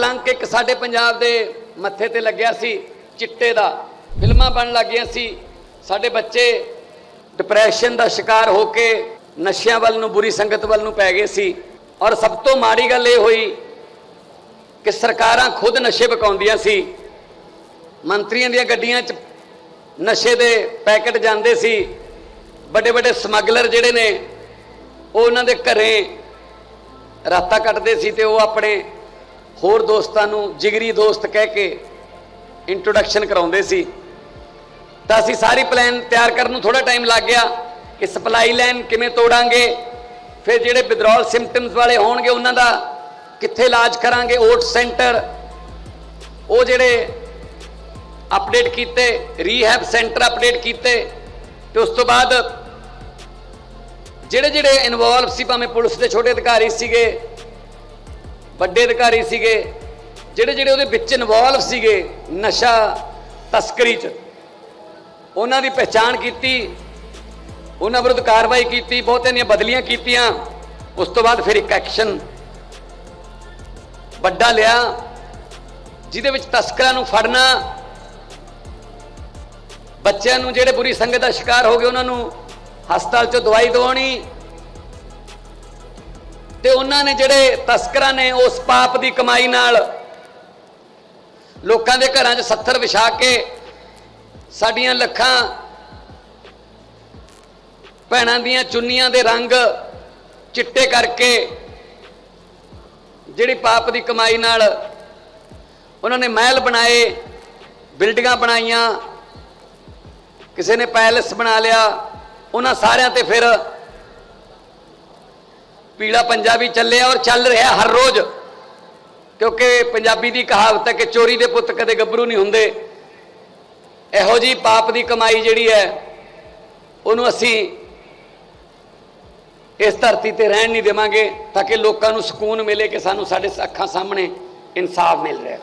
ਕਲੰਕ ਇੱਕ ਸਾਡੇ ਪੰਜਾਬ ਦੇ ਮੱਥੇ ਤੇ ਲੱਗਿਆ ਸੀ, ਚਿੱਟੇ ਦਾ। ਫਿਲਮਾਂ ਬਣ ਲੱਗੀਆਂ ਸੀ। ਸਾਡੇ ਬੱਚੇ ਡਿਪਰੈਸ਼ਨ ਦਾ ਸ਼ਿਕਾਰ ਹੋ ਕੇ ਨਸ਼ਿਆਂ ਵੱਲ ਨੂੰ, ਬੁਰੀ ਸੰਗਤ ਵੱਲ ਨੂੰ ਪੈ ਗਏ ਸੀ। ਔਰ ਸਭ ਤੋਂ ਮਾੜੀ ਗੱਲ ਇਹ ਹੋਈ ਕਿ ਸਰਕਾਰਾਂ ਖੁਦ ਨਸ਼ੇ ਵਿਕਾਉਂਦੀਆਂ ਸੀ। ਮੰਤਰੀਆਂ ਦੀਆਂ ਗੱਡੀਆਂ 'ਚ ਨਸ਼ੇ ਦੇ ਪੈਕੇਟ ਜਾਂਦੇ ਸੀ। ਵੱਡੇ ਵੱਡੇ ਸਮਗਲਰ ਜਿਹੜੇ ਨੇ, ਉਹ ਉਹਨਾਂ ਦੇ ਘਰੇ ਰਾਤਾਂ ਕੱਟਦੇ ਸੀ ਤੇ ਉਹ ਆਪਣੇ ਹੋਰ ਦੋਸਤਾਂ ਨੂੰ ਜਿਗਰੀ ਦੋਸਤ ਕਹਿ ਕੇ ਇੰਟਰੋਡਕਸ਼ਨ ਕਰਾਉਂਦੇ ਸੀ। ਤਾਂ ਅਸੀਂ ਸਾਰੀ ਪਲਾਨ ਤਿਆਰ ਕਰਨ ਨੂੰ ਥੋੜਾ ਟਾਈਮ ਲੱਗ ਗਿਆ ਕਿ ਸਪਲਾਈ ਲਾਈਨ ਕਿਵੇਂ ਤੋੜਾਂਗੇ, ਫਿਰ ਜਿਹੜੇ ਵਿਦਰੋਲ ਸਿੰਪਟਮਸ ਵਾਲੇ ਹੋਣਗੇ ਉਹਨਾਂ ਦਾ ਕਿੱਥੇ ਇਲਾਜ ਕਰਾਂਗੇ ਓਟ ਸੈਂਟਰ ਉਹ ਜਿਹੜੇ ਅਪਡੇਟ ਕੀਤੇ ਰੀਹੈਬ ਸੈਂਟਰ ਅਪਡੇਟ ਕੀਤੇ, ਤੇ ਉਸ ਤੋਂ ਬਾਅਦ ਜਿਹੜੇ ਜਿਹੜੇ ਇਨਵੋਲਵ ਸੀ, ਭਾਵੇਂ ਪੁਲਿਸ ਦੇ ਛੋਟੇ ਅਧਿਕਾਰੀ ਸੀਗੇ ਵੱਡੇ ਅਧਿਕਾਰੀ ਸੀਗੇ, ਜਿਹੜੇ ਜਿਹੜੇ ਉਹਦੇ ਵਿੱਚ ਇਨਵੋਲਵ ਸੀਗੇ ਨਸ਼ਾ ਤਸਕਰੀ 'ਚ। ਉਹਨਾਂ ਦੀ ਪਹਿਚਾਣ ਕੀਤੀ, ਉਹਨਾਂ ਵਿਰੁੱਧ ਕਾਰਵਾਈ ਕੀਤੀ ਬਹੁਤਿਆਂ ਦੀਆਂ ਬਦਲੀਆਂ ਕੀਤੀਆਂ, ਉਸ ਤੋਂ ਬਾਅਦ ਫਿਰ ਇੱਕ ਐਕਸ਼ਨ ਵੱਡਾ ਲਿਆ, ਜਿਹਦੇ ਵਿੱਚ ਤਸਕਰਾਂ ਨੂੰ ਫੜਨਾ, ਬੱਚਿਆਂ ਨੂੰ ਜਿਹੜੇ ਬੁਰੀ ਸੰਗਤ ਦਾ ਸ਼ਿਕਾਰ ਹੋ ਗਏ, ਉਹਨਾਂ ਨੂੰ ਹਸਪਤਾਲ 'ਚੋਂ ਦਵਾਈ ਦਵਾਉਣੀ ਤੇ ਉਹਨਾਂ ਨੇ ਜਿਹੜੇ ਤਸਕਰਾਂ ਨੇ ਉਸ ਪਾਪ ਦੀ ਕਮਾਈ ਨਾਲ ਲੋਕਾਂ ਦੇ ਘਰਾਂ 'ਚ 70 ਵਿਛਾ ਕੇ ਸਾਡੀਆਂ ਲੱਖਾਂ ਭੈਣਾਂ ਦੀਆਂ ਚੁੰਨੀਆਂ ਦੇ ਰੰਗ ਚਿੱਟੇ ਕਰਕੇ ਜਿਹੜੀ ਪਾਪ ਦੀ ਕਮਾਈ ਨਾਲ ਉਹਨਾਂ ਨੇ ਮਹਿਲ ਬਣਾਏ, ਬਿਲਡਿੰਗਾਂ ਬਣਾਈਆਂ, ਕਿਸੇ ਨੇ ਪੈਲਸ ਬਣਾ ਲਿਆ, ਉਹਨਾਂ ਸਾਰਿਆਂ ਤੇ ਫਿਰ ਪੀਲਾ ਪੰਜਾਬੀ ਚੱਲਿਆ ਔਰ ਚੱਲ ਰਿਹਾ ਹਰ ਰੋਜ਼। ਕਿਉਂਕਿ ਪੰਜਾਬੀ ਦੀ ਕਹਾਵਤ ਹੈ ਕਿ ਚੋਰੀ ਦੇ ਪੁੱਤ ਕਦੇ ਗੱਭਰੂ ਨਹੀਂ ਹੁੰਦੇ। ਇਹੋ ਜੀ ਪਾਪ ਦੀ ਕਮਾਈ ਜਿਹੜੀ ਹੈ, ਉਹਨੂੰ ਅਸੀਂ ਇਸ ਧਰਤੀ ਤੇ ਰਹਿਣ ਨਹੀਂ ਦੇਵਾਂਗੇ, ਤਾਂ ਕਿ ਲੋਕਾਂ ਨੂੰ ਸਕੂਨ ਮਿਲੇ ਕਿ ਸਾਨੂੰ ਸਾਡੇ ਅੱਖਾਂ ਸਾਹਮਣੇ ਇਨਸਾਫ ਮਿਲ ਰਿਹਾ।